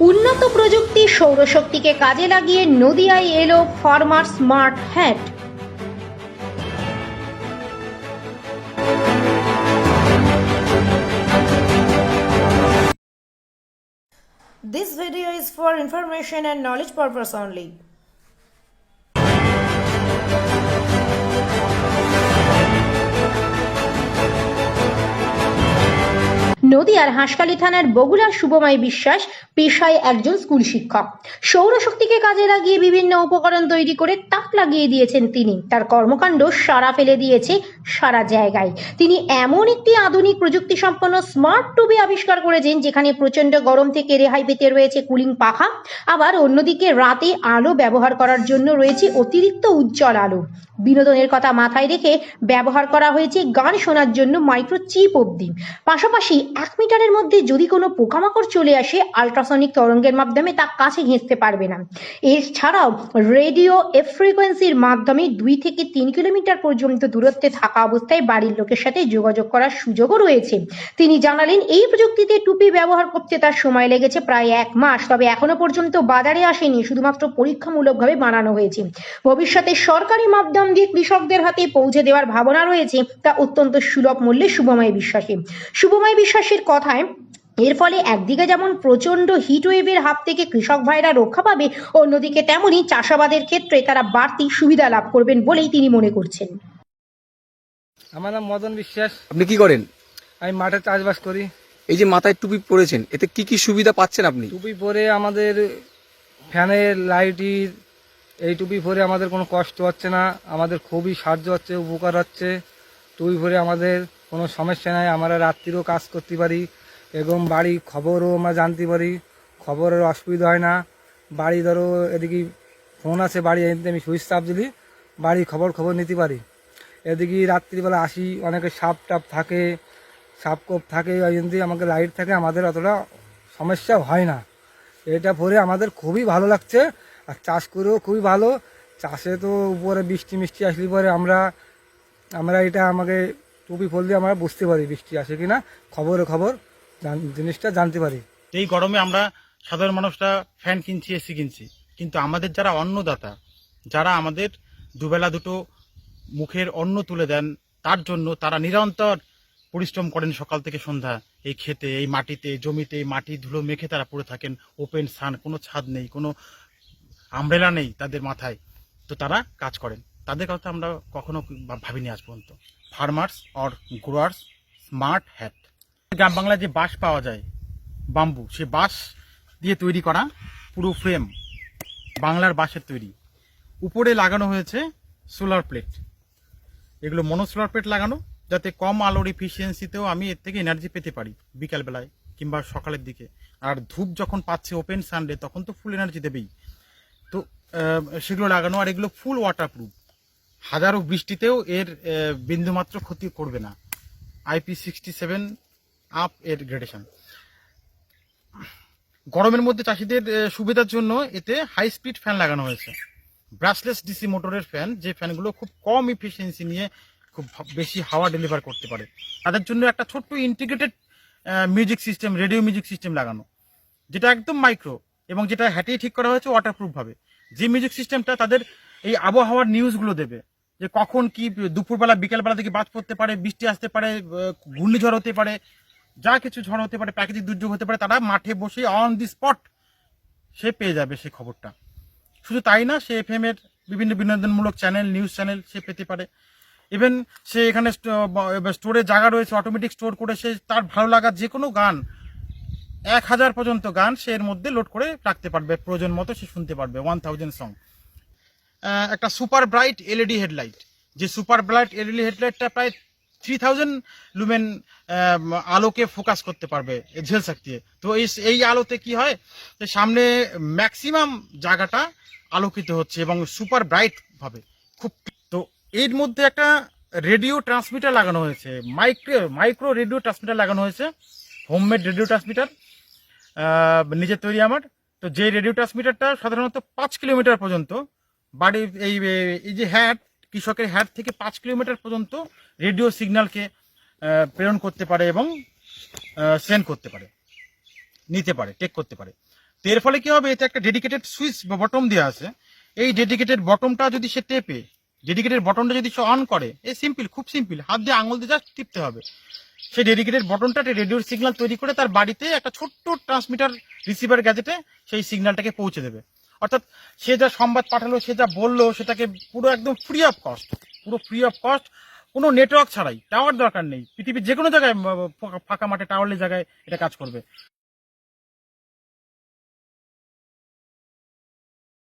উন্নত প্রযুক্তি সৌরশক্তিকে কাজে লাগিয়ে নদিয়ায় এলো farmer smart hat This video is for information and knowledge purpose only. নদিয়ার হাঁসখালি থানার বগুড়ার শুভময় বিশ্বাস পেশায় একজন স্কুল শিক্ষক। সৌরশক্তিকে কাজে লাগিয়ে বিভিন্ন উপকরণ তৈরি করে তাক লাগিয়ে দিয়েছেন তিনি। তার কর্মকাণ্ড সারা ফেলে দিয়েছে সারা জায়গায়। তিনি এমন একটি আধুনিক প্রযুক্তি সম্পন্ন স্মার্ট টুবি আবিষ্কার করেছেন যেখানে প্রচণ্ড গরম থেকে রেহাই পেতে রয়েছে কুলিং পাখা। আবার অন্যদিকে রাতে আলো ব্যবহার করার জন্য রয়েছে অতিরিক্ত উজ্জ্বল আলো। বিনোদনের কথা মাথায় রেখে ব্যবহার করা হয়েছে গান শোনার জন্য মাইক্রো চিপ অবধি। পাশাপাশি এক মিটারের মধ্যে যদি কোনো পোকামাকড় চলে আসে আল্ট্রাসনিক তরঙ্গের মাধ্যমে তা কাছে ঘেঁচতে পারবে না। এছাড়াও রেডিও এফ ফ্রিকোয়েন্সির মাধ্যমে দুই থেকে তিন কিলোমিটার পর্যন্ত দূরত্বে থাকা অবস্থায় বাড়ির লোকের সাথে যোগাযোগ করার সুযোগও রয়েছে। তিনি জানালেন, এই প্রযুক্তিতে টুপি ব্যবহার করতে তার সময় লেগেছে প্রায় এক মাস, তবে এখনও পর্যন্ত বাজারে আসেনি, শুধুমাত্র পরীক্ষামূলকভাবে বানানো হয়েছে। ভবিষ্যতে সরকারি মাধ্যম দিয়ে কৃষকদের হাতে পৌঁছে দেওয়ার ভাবনা রয়েছে, তা অত্যন্ত সুলভ মূল্যে শুভময় বিশ্বাসী। শুভময় বিশ্বাসের কথায় এর ফলে একদিকে যেমন প্রচণ্ড হিট ওয়েভের হাত থেকে কৃষক ভাইরা রক্ষা পাবে অন্যদিকে তেমনি চাষাবাদের ক্ষেত্রে তারা বাড়তি সুবিধা লাভ করবেন বলেই তিনি মনে করছেন। আমার নাম মদন বিশ্বাস। আপনি কি করেন? আমি মাঠে চাষবাস করি। এই যে মাথায় টুপি পরেছেন এতে কি কি সুবিধা পাচ্ছেন আপনি? টুপি পরে আমাদের ফ্যানের লাইটির এই টুপি পরে আমাদের কোনো কষ্ট হচ্ছে না আমাদের খুবই সাহায্য হচ্ছে উপকার হচ্ছে। টুপি পরে আমাদের কোনো সমস্যা নাই, আমরা রাত্রিরও কাজ করতে পারি, এবং বাড়ি খবরও আমরা জানতে পারি, খবরের অসুবিধা হয় না। বাড়ি ধরো, এদিকে ফোন আছে বাড়ি, এদিকে আমি সুইচ চাপ দিলি বাড়ি খবর খবর নিতে পারি। এদিকে রাত্রিবেলা আসি, অনেকে সাপ টাপ থাকে, সাপ কোপ থাকে, ওই আমাকে লাইট থাকে, আমাদের অতটা সমস্যা হয় না। এটা পরে আমাদের খুবই ভালো লাগছে, আর চাষ করেও খুবই ভালো। চাষে তো উপরে বৃষ্টি মিষ্টি আসলে পরে আমরা আমরা এটা আমাকে টুপি ফল দিয়ে আমরা বুঝতে পারি বৃষ্টি আসে কিনা, খবরে খবর, জান- জিনিসটা জানতে পারি। এই গরমে আমরা সাধারণ মানুষরা ফ্যান কিনছি, এসি কিনছি। কিন্তু আমাদের যারা অন্নদাতা, যারা আমাদের দুবেলা দুটো মুখের অন্ন তুলে দেন, তার জন্য তারা নিরন্তর পরিশ্রম করেন সকাল থেকে সন্ধ্যা। এই খেতে এই মাটিতে, জমিতে, মাটি, ধুলো মেখে তারা পড়ে থাকেন। ওপেন সান, কোনো ছাদ নেই, কোনো আমব্রেলা নেই তাদের মাথায়। তো তারা কাজ করেন। তাদের কথা আমরা কখনো ভাবিনি আজ পর্যন্ত। Farmers or growers smart hat. গ্রাম বাংলায় যে বাঁশ পাওয়া যায়, বাম্বু, সে বাঁশ দিয়ে তৈরি করা পুরো ফ্রেম বাংলার বাঁশের তৈরি। উপরে লাগানো হয়েছে সোলার প্লেট। এগুলো মনো সোলার প্লেট লাগানো, যাতে কম আলোর এফিসিয়েন্সিতেও আমি এর থেকে এনার্জি পেতে পারি বিকালবেলায় কিংবা সকালের দিকে। আর ধূপ যখন পাচ্ছে ওপেন সানডে তখন তো ফুল এনার্জি দেবেই। তো সেগুলো লাগানো, আর এগুলো ফুল ওয়াটারপ্রুফ হাজারো বৃষ্টিতেও এর বিন্দুমাত্র ক্ষতি করবে না। আইপি সিক্সটি সেভেন আপ এর গ্রেডেশন গরমের মধ্যে চাষিদের সুবিধার জন্য এতে হাই স্পিড ফ্যান লাগানো হয়েছে। ব্রাশলেস ডিসি মোটরের ফ্যান যে ফ্যানগুলো খুব কম ইফিসিয়েন্সি নিয়ে খুব বেশি হাওয়া ডেলিভার করতে পারে। তাদের জন্য একটা ছোট্ট integrated music system radio music system লাগানো। যেটা একদম মাইক্রো এবং যেটা হ্যাটেই ঠিক করা হয়েছে ওয়াটারপ্রুফভাবে যে মিউজিক সিস্টেমটা তাদের এই আবহাওয়ার নিউজগুলো দেবে। যে কখন কি দুপুরবেলা, বিকেলবেলা থেকে বাজ পড়তে পারে, বৃষ্টি আসতে পারে ঘূর্ণিঝড় হতে পারে, যা কিছু ঝড় হতে পারে, প্রাকৃতিক দুর্যোগ হতে পারে, তারা মাঠে বসে অন দি স্পট সে পেয়ে যাবে সেই খবরটা। শুধু তাই না, সে এফ এর বিভিন্ন বিনোদনমূলক চ্যানেল নিউজ চ্যানেল সে পেতে পারে। ইভেন সে এখানে স্টোরে জায়গা রয়েছে অটোমেটিক স্টোর করে সে তার ভালো লাগার যে কোনো গান, এক হাজার পর্যন্ত গান সে এর মধ্যে লোড করে রাখতে পারবে, প্রয়োজন মতো সে শুনতে পারবে ওয়ান থাউজেন্ড সং একটা সুপার ব্রাইট এলইডি হেডলাইট। যে সুপার ব্রাইট এলইডি হেডলাইটটা প্রায় থ্রি থাউজেন্ড লুমেন আলোকে ফোকাস করতে পারবে ঝেল শক্তি তো এই এই আলোতে কি হয়? যে সামনে ম্যাক্সিমাম জায়গাটা আলোকিত হচ্ছে এবং সুপার ব্রাইট ভাবে। খুব তো এর মধ্যে একটা রেডিও ট্রান্সমিটার লাগানো হয়েছে। মাইক্রো মাইক্রো রেডিও ট্রান্সমিটার লাগানো হয়েছে। হোমমেড রেডিও ট্রান্সমিটার নিজের তৈরি আমার। তো যে রেডিও ট্রান্সমিটারটা সাধারণত পাঁচ কিলোমিটার পর্যন্ত বাড়ি এই এই যে হ্যাট কৃষকের হ্যাট থেকে পাঁচ কিলোমিটার পর্যন্ত রেডিও সিগন্যালকে প্রেরণ করতে পারে এবং সেন্ড করতে পারে, নিতে পারে টেক করতে পারে। তো এর ফলে কি হবে? এতে একটা ডেডিকেটেড সুইচ বা বটম দেওয়া আছে। এই ডেডিকেটেড বটমটা যদি সে টেপে ডেডিকেটেড বটনটা যদি সে অন করে, এ সিম্পল খুব সিম্পল হাত দিয়ে আঙুল দিয়ে জাস্ট টিপতে হবে। সেই ডেডিকেটেড বটনটা রেডিওর সিগন্যাল তৈরি করে তার বাড়িতে একটা ছোট্ট ট্রান্সমিটার রিসিভার গ্যাজেটে সেই সিগন্যালটাকে পৌঁছে দেবে। অর্থাৎ সে যা সংবাদ পাঠালো, সে যা বলল, সেটাকে পুরো একদম ফ্রি অফ কস্ট পুরো ফ্রি অফ কস্ট কোনো নেটওয়ার্ক ছাড়াই টাওয়ার দরকার নেই। পৃথিবীর যে কোনো জায়গায় ফাঁকা মাঠে টাওয়ারের জায়গায় এটা কাজ করবে।